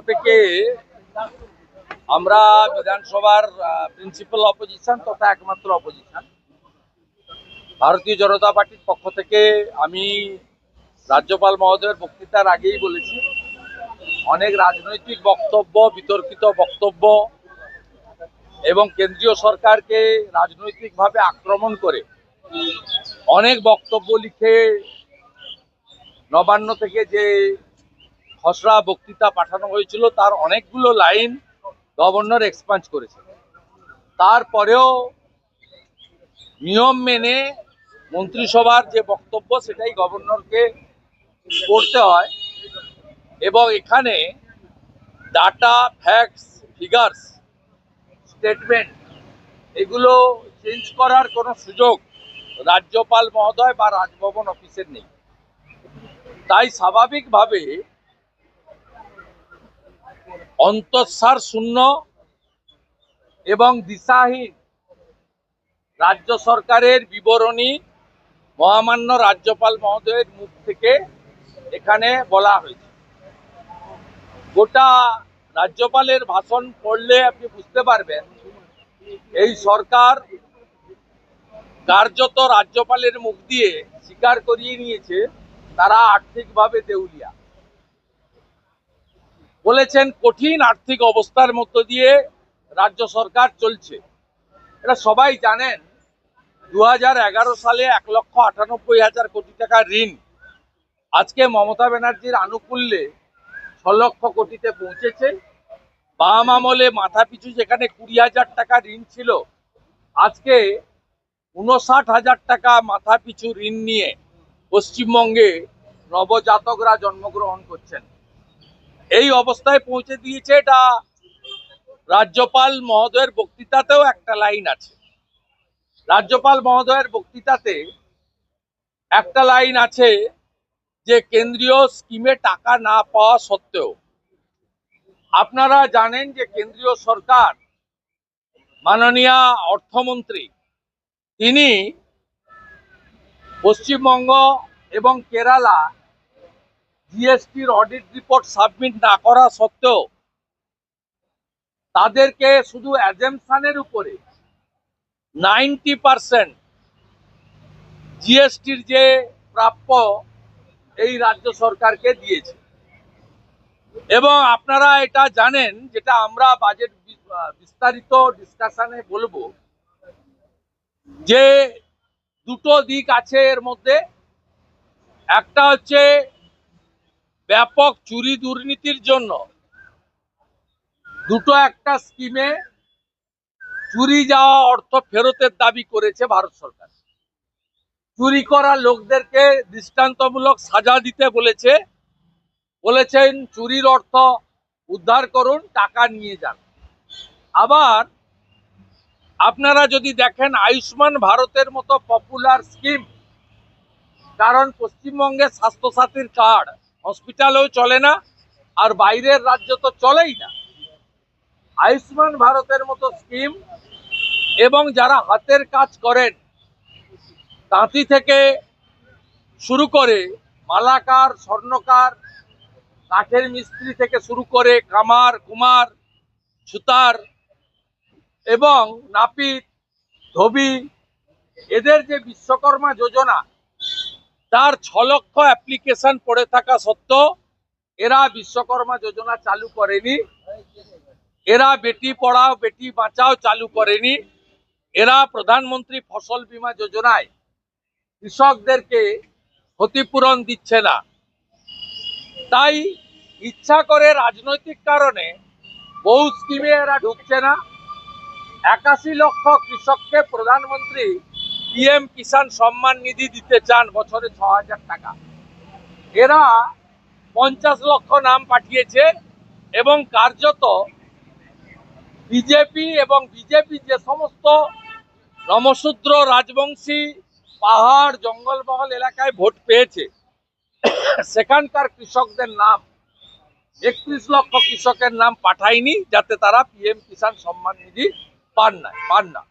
থেকে আমরা বিধানসভার প্রিন্সিপাল অপোজিশন তথা একমাত্র অপোজিশন ভারতীয় জনতা পার্টির পক্ষ থেকে আমি রাজ্যপাল মহোদয়ের বক্তৃতার আগেই বলেছি, অনেক রাজনৈতিক বক্তব্য, বিতর্কিত বক্তব্য এবং কেন্দ্রীয় সরকারকে রাজনৈতিকভাবে আক্রমণ করে অনেক বক্তব্য লিখে নবান্ন থেকে যে খসড়া বক্তৃতা পাঠানো হয়েছিল, তার অনেকগুলো লাইন গভর্নর এক্সপাঞ্জ করেছে। তারপরেও নিয়ম মেনে মন্ত্রিসভার যে বক্তব্য, সেটাই গভর্নরকে করতে হয় এবং এখানে ডাটা ফ্যাক্টস ফিগার্স স্টেটমেন্ট এগুলো চেঞ্জ করার কোনো সুযোগ রাজ্যপাল মহোদয় বা রাজভবন অফিসের নেই। তাই স্বাভাবিকভাবে অন্তঃসার শূন্য এবং দিশাহীন রাজ্য সরকারের বিবরণী মহামান্য রাজ্যপাল মহোদয়ের মুখ থেকে এখানে বলা হয়েছে। গোটা রাজ্যপালের ভাষণ পড়লে আপনি বুঝতে পারবেন, এই সরকার কার্যত রাজ্যপালের মুখ দিয়ে স্বীকার করিয়ে নিয়েছে, তারা আর্থিকভাবে দেউলিয়া। বলেছেন কঠিন আর্থিক অবস্থার মধ্য দিয়ে রাজ্য সরকার চলছে। এটা সবাই জানেন দু হাজার এগারো সালে এক লক্ষ আটানব্বই হাজার কোটি টাকা ঋণ। আজকে মমতা ব্যানার্জির আনুকূল্যে ছ লক্ষ কোটিতে পৌঁছেছে। বাম আমলে মাথা পিছু যেখানে কুড়ি হাজার টাকা ঋণ ছিল, আজকে উনষাট হাজার টাকা মাথা পিছু ঋণ নিয়ে পশ্চিমবঙ্গে নবজাতকরা জন্মগ্রহণ করছেন। এই অবস্থায় পৌঁছে দিয়েছে এটা রাজ্যপাল মহোদয়ের বক্তৃতাতেও একটা লাইন আছে। রাজ্যপাল মহোদয়ের বক্তৃতাতে একটা লাইন আছে যে কেন্দ্রীয় স্কিমে টাকা না পাওয়া সত্ত্বেও আপনারা জানেন যে কেন্দ্রীয় সরকার, মাননীয় অর্থমন্ত্রী, তিনি পশ্চিমবঙ্গ এবং কেরালা জিএসটির অডিট রিপোর্ট সাবমিট না করা সত্ত্বেও তাদেরকে শুধু অ্যাজেমশনের উপরে নাইনটি পারসেন্ট জিএসটির যে প্রাপ্য এই রাজ্য সরকারকে দিয়েছে। এবং আপনারা এটা জানেন, যেটা আমরা বাজেট বিস্তারিত ডিসকাশনে বলব, যে দুটো দিক আছে এর মধ্যে। একটা হচ্ছে ব্যাপক চুরি দুর্নীতির জন্য দুটো একটা স্কিমে চুরি যাওয়া অর্থ ফেরতের দাবি করেছে ভারত সরকার। চুরি করা লোকদেরকে দৃষ্টান্তমূলক সাজা দিতে বলেছে। বলেছেন, চুরির অর্থ উদ্ধার করুন, টাকা নিয়ে যান। আবার আপনারা যদি দেখেন, আয়ুষ্মান ভারতের মতো পপুলার স্কিম কারণ পশ্চিমবঙ্গে স্বাস্থ্যসাথীর কার্ড হসপিটালেও চলে না, আর বাইরের রাজ্য তো চলেই না। আয়ুষ্মান ভারতের মতো স্কিম এবং যারা হাতের কাজ করেন, তাঁতি থেকে শুরু করে মালাকার, স্বর্ণকার, কাঠের মিস্ত্রি থেকে শুরু করে কামার কুমার সুতার এবং নাপিত, ধোবি, এদের যে বিশ্বকর্মা যোজনা তার ছ লক্ষ অ্যাপ্লিকেশন পড়ে থাকা সত্ত্বেও এরা বিশ্বকর্মা যোজনা চালু করেনি। এরা বেটি পড়াও, বেটি বাঁচাও চালু করেনি। এরা প্রধানমন্ত্রী ফসল বীমা যোজনায় কৃষকদেরকে ক্ষতিপূরণ দিচ্ছে না। তাই ইচ্ছা করে রাজনৈতিক কারণে বহু স্কিমে এরা ঢুকছে না। একাশি লক্ষ কৃষককে প্রধানমন্ত্রী পিএম কিষাণ সম্মান নিধি দিতে চান বছরে ছ হাজার টাকা। এরা পঞ্চাশ লক্ষ নাম পাঠিয়েছে এবং কার্যত বিজেপি এবং বিজেপি যে সমস্ত নমশূদ্র রাজবংশী, পাহাড়, জঙ্গলমহল এলাকায় ভোট পেয়েছে, সেখানকার কৃষকদের নাম, একত্রিশ লক্ষ কৃষকের নাম পাঠায়নি যাতে তারা পিএম কিষাণ সম্মান নিধি পান না পান না।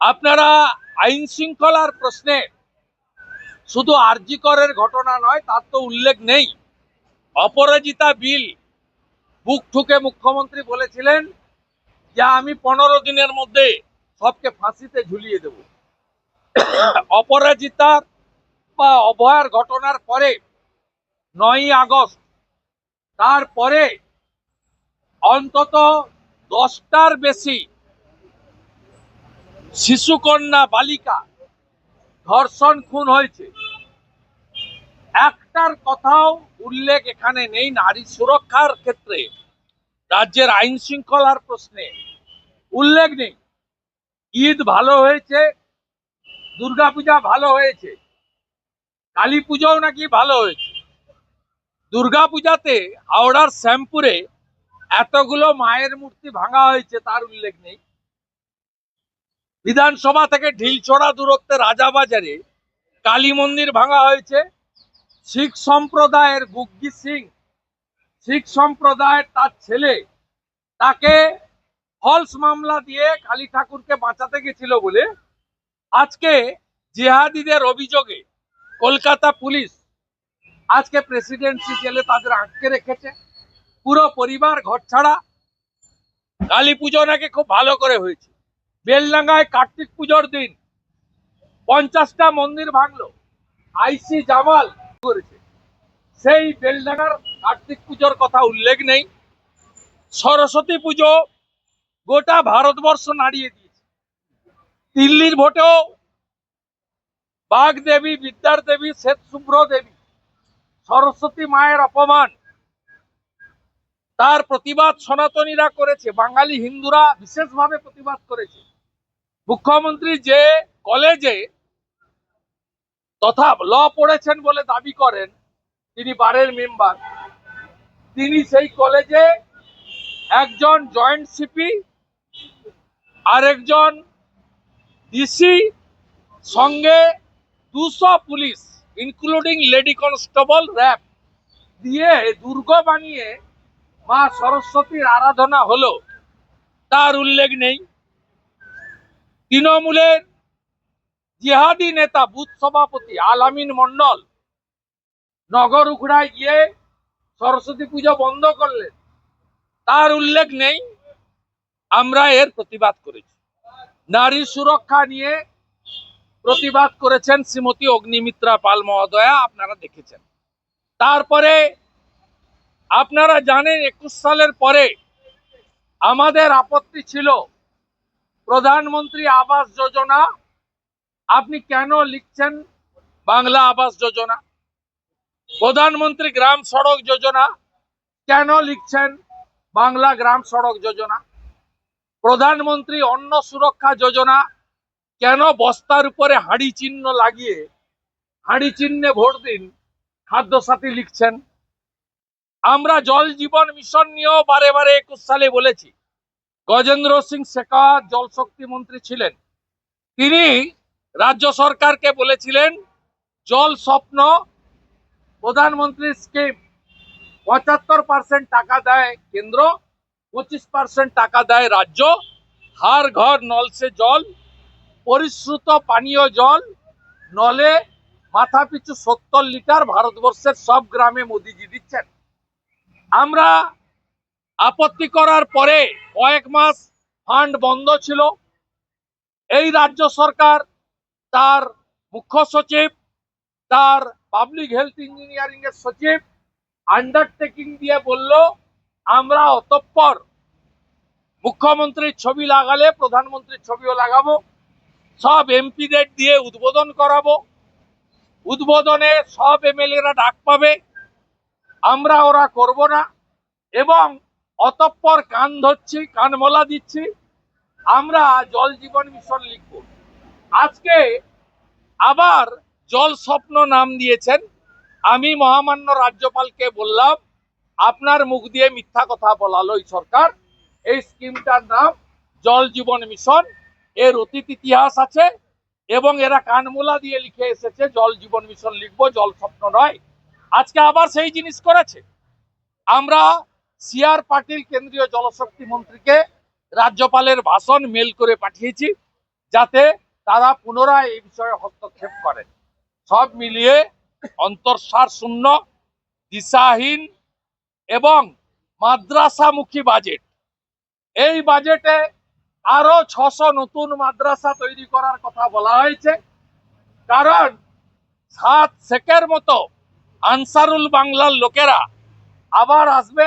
আপনারা আইন শৃঙ্খলার প্রশ্নে। শুধু আরজিকরের ঘটনা নয়, তার তো উল্লেখ নেই। অপরাজিতা বিল বুক ঠুকে মুখ্যমন্ত্রী বলেছিলেন, যে আমি পনেরো দিনের মধ্যে সবকে ফাঁসিতে ঝুলিয়ে দেব। অপরাজিতার বা অভয়ার ঘটনার পরে, নয়ই আগস্ট, তারপরে অন্তত দশটার বেশি শিশুকন্যা বালিকা ধর্ষণ খুন হয়েছে। একটার কথাও উল্লেখ এখানে নেই নারী সুরক্ষার ক্ষেত্রে। রাজ্যের আইন শৃঙ্খলার প্রশ্নে উল্লেখ নেই। ঈদ ভালো হয়েছে, দুর্গাপূজা ভালো হয়েছে কালী পুজোও নাকি ভালো হয়েছে। দুর্গাপূজাতে হাওড়ার শ্যামপুরে এতগুলো মায়ের মূর্তি ভাঙা হয়েছে তার উল্লেখ নেই। বিধানসভা থেকে ঢিলছড়া দূরত্বে রাজাবাজারে কালী মন্দির ভাঙা হয়েছে। শিখ সম্প্রদায়ের গুগ্গি সিং, শিখ সম্প্রদায়ের তার ছেলে, তাকে ফলস মামলা দিয়ে কালী ঠাকুরকে বাঁচাতে গেছিল বলে আজকে জেহাদিদের অভিযোগে কলকাতা পুলিশ আজকে প্রেসিডেন্সি জেলে তাদের আটকে রেখেছে। পুরো পরিবার ঘর ছাড়া কালী পুজো নাকি খুব ভালো করে হয়েছে। বেলডাঙ্গায় কার্তিক পুজোর দিন পঞ্চাশটা মন্দির ভাঙলো। আইসি জামাল করেছে। সেই বেলডাঙ্গার কার্তিক পুজোর কথা উল্লেখ নেই। সরস্বতী পুজো গোটা ভারতবর্ষ নাড়িয়ে দিয়েছে। দিল্লির ভোটেও বাঘ দেবী বিদ্যার দেবী শ্বেত শুভ্র দেবী সরস্বতী মায়ের অপমান। তার প্রতিবাদ সনাতনীরা করেছে। বাঙালি হিন্দুরা বিশেষভাবে প্রতিবাদ করেছে। মুখ্যমন্ত্রী যে কলেজে তথা ল পড়েছেন বলে দাবি করেন, তিনি বারের মেম্বার। তিনি সেই কলেজে একজন জয়েন্ট সিপি, আরেকজন ডিসি, সঙ্গে দুশো police including lady constable RAB দিয়ে দুর্গ বানিয়ে মা সরস্বতীর আরাধনা হলো। তার উল্লেখ নেই। তৃণমূলের জিহাদি নেতা বুথ সভাপতি আলামিন মন্ডল নগর উখড়ায় গিয়ে সরস্বতী পুজো বন্ধ করলেন। তার উল্লেখ নেই, আমরা এর প্রতিবাদ করেছি। নারী সুরক্ষা নিয়ে প্রতিবাদ করেছেন শ্রীমতী অগ্নিমিত্রা পাল মহোদয়া, আপনারা দেখেছেন। তারপরে আপনারা জানেন, একুশ সালের পরে আমাদের আপত্তি ছিল প্রধানমন্ত্রী আবাস যোজনা, আপনি কেন লিখছেন বাংলা আবাস যোজনা? প্রধানমন্ত্রী গ্রাম সড়ক যোজনা, কেন লিখছেন বাংলা গ্রাম সড়ক যোজনা? প্রধানমন্ত্রী অন্ন সুরক্ষা যোজনা, কেন বস্তার উপরে হাড়ি চিহ্ন লাগিয়ে, হাড়ি চিহ্নে ভোট দিন খাদ্য সাথী লিখছেন? আমরা জল জীবন মিশন নিয়েও বারে বারে একুশ সালে বলেছি গজেন্দ্র সিং শেখাওয়াত জল শক্তি মন্ত্রী ছিলেন। তিনি রাজ্য সরকারকে বলেছিলেন, জল স্বপ্ন প্রধানমন্ত্রীর স্কিম, পঁচাত্তর পার্সেন্ট টাকা দেয় কেন্দ্র, পঁচিশ পার্সেন্ট টাকা দেয় রাজ্য হার ঘর নল সে জল, পরিশ্রুত পানীয় জল, নলে মাথা পিছু সত্তর লিটার ভারতবর্ষের সব গ্রামে মোদিজি দিচ্ছেন। আমরা আপত্তি করার পরে কয়েক মাস ফান্ড বন্ধ ছিল। এই রাজ্য সরকার তার মুখ্য সচিব, তার পাবলিক হেলথ ইঞ্জিনিয়ারিং এর সচিব আন্ডারটেকিং দিয়ে বলল, আমরা অতঃপর মুখ্যমন্ত্রীর ছবি লাগালে, প্রধানমন্ত্রীর ছবিও লাগাবো। সব এমপিদের দিয়ে উদ্বোধন করাবো। উদ্বোধনে সব এমএলএরা ডাক পাবে। আমরা ওরা করব না এবং অতঃপর কান ধরছি, কান মোলা দিচ্ছি। আমরা জল জীবন মিশন লিখব। আজকে আবার জল স্বপ্ন নাম দিয়েছেন। আমি মহামান্য রাজ্যপালকে বললাম, আপনার মুখ দিয়ে মিথ্যা কথা বলালো এই সরকার। এই স্কিমটার নাম জল জীবন মিশন। এর অতীত ইতিহাস আছে এবং এরা কানমোলা দিয়ে লিখে এসেছে, জল জীবন মিশন লিখব, জল স্বপ্ন নয়। আজকে আবার সেই জিনিস করেছে। আমরা সিআর পাটিল কেন্দ্রীয় জলশক্তি মন্ত্রীকে রাজ্যপালের ভাষণ মেল করে পাঠিয়েছি যাতে তারা পুনরায় এই বিষয়ে হস্তক্ষেপ করেন। সব মিলিয়ে অন্তঃসার শূন্য, দিশাহীন এবং মাদ্রাসামুখী বাজেট। এই বাজেটে আরও ছশো নতুন মাদ্রাসা তৈরি করার কথা বলা হয়েছে। কারণ সাত শেখের মতো আনসারুল বাংলার লোকেরা আবার আসবে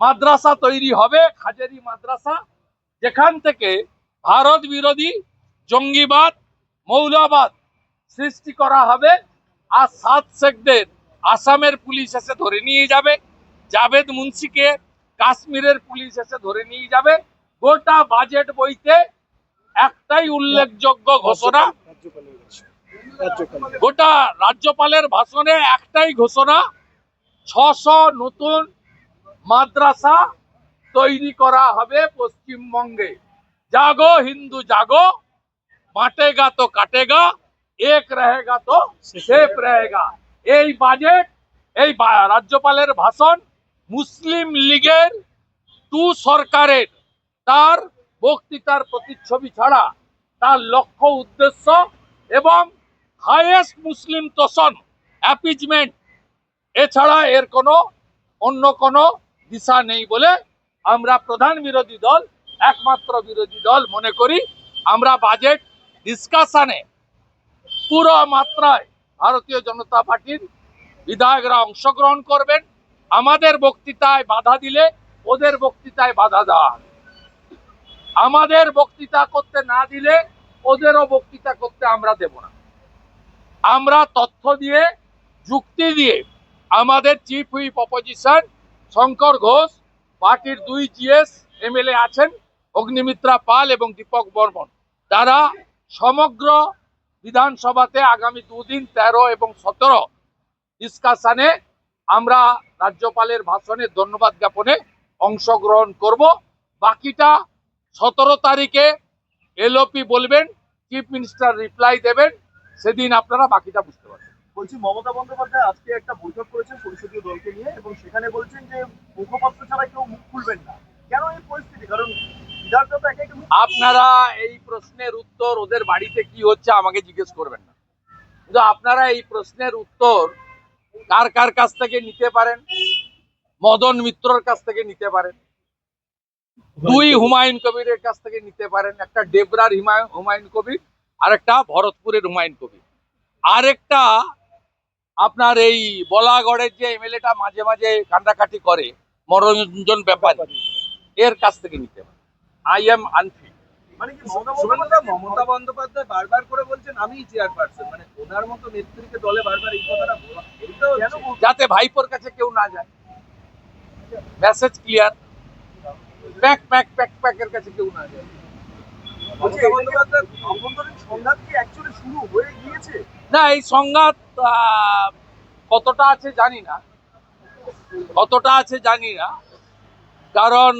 মাদ্রাসা তৈরি হবে খাজেরি মাদ্রাসা। যেখান থেকে ভারত বিরোধী জঙ্গিবাদ মৌলবাদ সৃষ্টি করা হবে আর সাত শেখদের আসামের পুলিশ এসে ধরে নিয়ে যাবে জাভেদ মুন্সিকে কাশ্মীরের পুলিশ এসে ধরে নিয়ে যাবে। গোটা বাজেট বইতে একটাই উল্লেখযোগ্য ঘোষণা গোটা রাজ্যপালের ভাষণে একটাই ঘোষণা ছশো নতুন মাদ্রাসা তৈরি করা হবে পশ্চিমবঙ্গে। জাগো হিন্দু জাগো বাঁটেগা তো কাটেগা এক রহেগা তো সেফ রহেগা এই বাজেট এই রাজ্যপালের ভাষণ মুসলিম লীগের টু সরকারের। তার বক্তৃতার প্রতিচ্ছবি ছাড়া তার লক্ষ্য উদ্দেশ্য এবং হাইয়েস্ট মুসলিম তোষণ অ্যাপিজমেন্ট এছাড়া এর কোনো অন্য কোনো দিশা নেই বলে আমরা প্রধান বিরোধী দল, একমাত্র বিরোধী দল মনে করি। আমরা বাজেট ডিসকাশনে পুরো মাত্রায় ভারতীয় জনতা পার্টির বিধায়করা অংশগ্রহণ করবেন। আমাদের বক্তৃতায় বাধা দিলে ওদের বক্তৃতায় বাধা দেওয়া আমাদের বক্তৃতা করতে না দিলে ওদেরও বক্তৃতা করতে আমরা দেব না। আমরা তথ্য দিয়ে, যুক্তি দিয়ে আমাদের chief whip opposition Shankar Ghosh, পার্টির দুই জিএস এমএলএ আছেন, অগ্নিমিত্রা পাল এবং দীপক বর্মন। তারা সমগ্র বিধানসভাতে আগামী দুদিন তেরো এবং সতেরো ডিসকাশনে আমরা রাজ্যপালের ভাষণে ধন্যবাদ জ্ঞাপনে অংশগ্রহণ করব। বাকিটা সতেরো তারিখে এলওপি বলবেন চিফ মিনিস্টার রিপ্লাই দেবেন, সেদিন আপনারা বাকিটা বুঝতে পারবেন। বলছি, মমতা বন্দ্যোপাধ্যায় আজকে একটা বৈঠক করেছেন পরিষদীয় দলকে নিয়ে এবং সেখানে বলছেন যে মুখপাত্র ছাড়া কেউ মুখ খুলবেন না। কেন এই পরিস্থিতি? কারণ আপনারা এই প্রশ্নের উত্তর ওদের বাড়িতে কি হচ্ছে আমাকে জিজ্ঞেস করবেন না। কিন্তু আপনারা এই প্রশ্নের উত্তর কার কার কাছ থেকে নিতে পারেন? মদন মিত্রর কাছ থেকে নিতে পারেন। দুই হুমায়ুন কবিরের কাছ থেকে নিতে পারেন। একটা ডেবরার হিমায়ুন হুমায়ুন কবির আর একটা ভরতপুরের হুমায়ুন কবির। আরেকটা আপনার এই বলাগড়ের যে এমএলএটা মাঝে মাঝে কান্ডাকাটি করে মনোরঞ্জন ব্যাপার এর কাছ থেকে নিতে পারেন আই এম আনফিট মানে কি মমতা বন্দ্যোপাধ্যায় বারবার করে বলছেন আমি চেয়ারপারসন মানে ওনার মতো নেত্রীকে দলে বারবার এই কথাটা? যাতে ভাইপোর কাছে কেউ না যায়। Message clear pack pack pack প্যাকের কাছে কেউ না যায়। মমতা বন্দ্যোপাধ্যায় আভ্যন্তরীণ সংঘাত কি অ্যাকচুয়ালি শুরু হয়ে গিয়েছে? না এই সংঘাত কতটা আছে জানি না। কতটা আছে জানি না। কারণ